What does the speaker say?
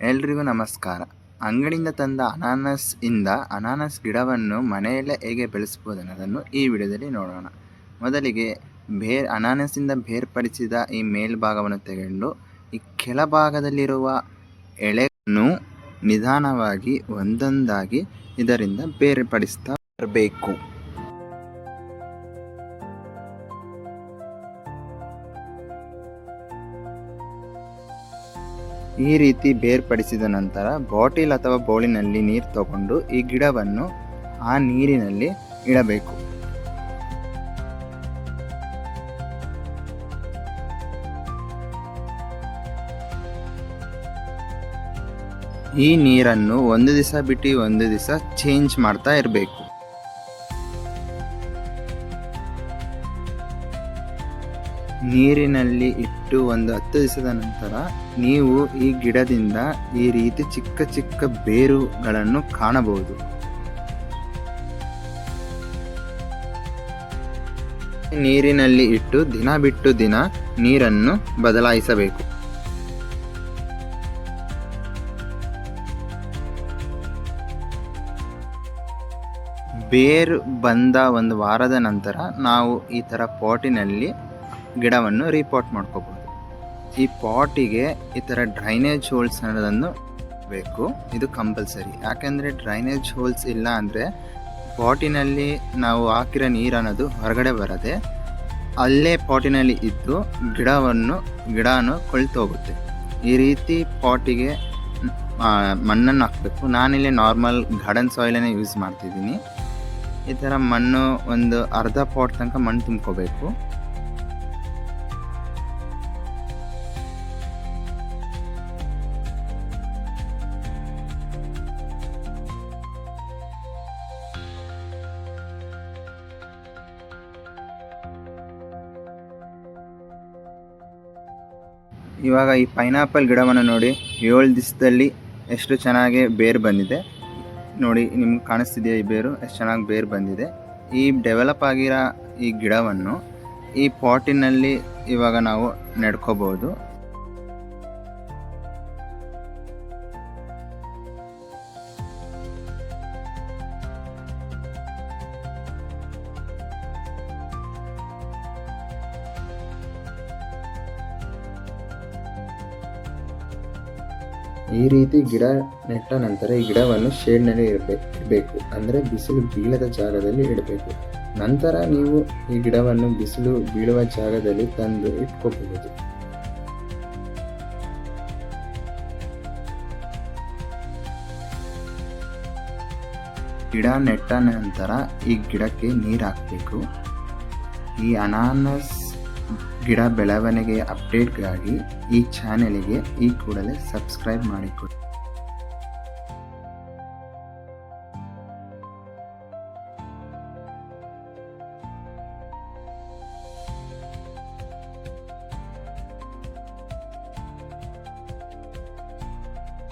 ಎಲ್ರಿಗೂ ನಮಸ್ಕಾರ. ಅಂಗಡಿಯಿಂದ ತಂದ ಅನಾನಸ್ ಇಂದ ಅನಾನಸ್ ಗಿಡವನ್ನು ಮನೆಯಲ್ಲೇ ಹೇಗೆ ಬೆಳೆಸ್ಬೋದು ಅನ್ನೋದನ್ನು ಈ ವಿಡಿಯೋದಲ್ಲಿ ನೋಡೋಣ. ಮೊದಲಿಗೆ ಬೇರ್, ಅನಾನಸಿಂದ ಬೇರ್ಪಡಿಸಿದ ಈ ಮೇಲ್ಭಾಗವನ್ನು ತೆಗೆದು ಈ ಕೆಳಭಾಗದಲ್ಲಿರುವ ಎಳೆಯನ್ನು ನಿಧಾನವಾಗಿ ಒಂದೊಂದಾಗಿ ಇದರಿಂದ ಬೇರ್ಪಡಿಸ್ತಾ ಬರಬೇಕು ಈ ರೀತಿ ಬೇರ್ಪಡಿಸಿದ ನಂತರ ಬಾಟಿಲ್ ಅಥವಾ ಬೌಲಿನಲ್ಲಿ ನೀರು ತಗೊಂಡು ಈ ಗಿಡವನ್ನು ಆ ನೀರಿನಲ್ಲಿ ಇಡಬೇಕು. ಈ ನೀರನ್ನು ಒಂದು ದಿವಸ ಬಿಟ್ಟು ಒಂದು ದಿವಸ ಚೇಂಜ್ ಮಾಡ್ತಾ ಇರಬೇಕು. ನೀರಿನಲ್ಲಿ ಇಟ್ಟು ಒಂದು ಹತ್ತು ದಿವಸದ ನಂತರ ನೀವು ಈ ಗಿಡದಿಂದ ಈ ರೀತಿ ಚಿಕ್ಕ ಚಿಕ್ಕ ಬೇರುಗಳನ್ನು ಕಾಣಬಹುದು. ನೀರಿನಲ್ಲಿ ಇಟ್ಟು ದಿನ ಬಿಟ್ಟು ದಿನ ನೀರನ್ನು ಬದಲಾಯಿಸಬೇಕು. ಬೇರು ಬಂದ ಒಂದು ವಾರದ ನಂತರ ನಾವು ಈ ಥರ ಪಾಟಿನಲ್ಲಿ ಗಿಡವನ್ನು ರೀಪಾಟ್ ಮಾಡ್ಕೋಬೋದು ಈ ಪಾಟಿಗೆ ಈ ಥರ ಡ್ರೈನೇಜ್ ಹೋಲ್ಸ್ ಅನ್ನೋದನ್ನು ಬೇಕು. ಇದು ಕಂಪಲ್ಸರಿ ಯಾಕೆಂದರೆ ಡ್ರೈನೇಜ್ ಹೋಲ್ಸ್ ಇಲ್ಲ ಅಂದರೆ ಪಾಟಿನಲ್ಲಿ ನಾವು ಹಾಕಿರೋ ನೀರು ಅನ್ನೋದು ಹೊರಗಡೆ ಬರದೆ ಅಲ್ಲೇ ಪಾಟಿನಲ್ಲಿ ಇದ್ದು ಗಿಡವನ್ನು, ಗಿಡನು ಕೊಳ್ತೋಗುತ್ತೆ ಈ ರೀತಿ ಪಾಟಿಗೆ ಮಣ್ಣನ್ನು ಹಾಕಬೇಕು. ನಾನಿಲ್ಲಿ ನಾರ್ಮಲ್ ಗಾರ್ಡನ್ ಸಾಯಿಲನ್ನೇ ಯೂಸ್ ಮಾಡ್ತಿದ್ದೀನಿ. ಈ ಥರ ಮಣ್ಣು ಒಂದು ಅರ್ಧ ಪಾಟ್ ತನಕ ಮಣ್ಣು ತುಂಬ್ಕೋಬೇಕು. ಇವಾಗ ಈ ಪೈನಾಪಲ್ ಗಿಡವನ್ನು ನೋಡಿ ಏಳು ದಿವಸದಲ್ಲಿ ಎಷ್ಟು ಚೆನ್ನಾಗಿ ಬೇರು ಬಂದಿದೆ. ನೋಡಿ, ನಿಮ್ಗೆ ಕಾಣಿಸ್ತಿದೆಯಾ ಈ ಬೇರು? ಎಷ್ಟು ಚೆನ್ನಾಗಿ ಬೇರು ಬಂದಿದೆ. ಈ ಡೆವಲಪ್ ಆಗಿರೋ ಈ ಗಿಡವನ್ನು ಈ ಪಾಟಿನಲ್ಲಿ ಇವಾಗ ನಾವು ನೆಡ್ಕೋಬಹುದು ಈ ರೀತಿ ಗಿಡ ನೆಟ್ಟ ನಂತರ ಈ ಗಿಡವನ್ನು ಶೇಡ್ನಲ್ಲಿ ಇಡಬೇಕು. ಅಂದರೆ ಬಿಸಿಲು ಬೀಳದ ಜಾಗದಲ್ಲಿ ಇಡಬೇಕು. ನಂತರ ನೀವು ಈ ಗಿಡವನ್ನು ಬಿಸಿಲು ಬೀಳುವ ಜಾಗದಲ್ಲಿ ತಂದು ಇಟ್ಕೋಬಹುದು. ಗಿಡ ನೆಟ್ಟ ನಂತರ ಈ ಗಿಡಕ್ಕೆ ನೀರು ಹಾಕಬೇಕು. ಈ ಅನಾನಸ್ ಗಿಡ ಬೆಳವಣಿಗೆಯ ಅಪ್ಡೇಟ್ಗಾಗಿ ಈ ಚಾನೆಲಿಗೆ ಈ ಕೂಡಲೇ ಸಬ್ಸ್ಕ್ರೈಬ್ ಮಾಡಿಕೊಡಿ.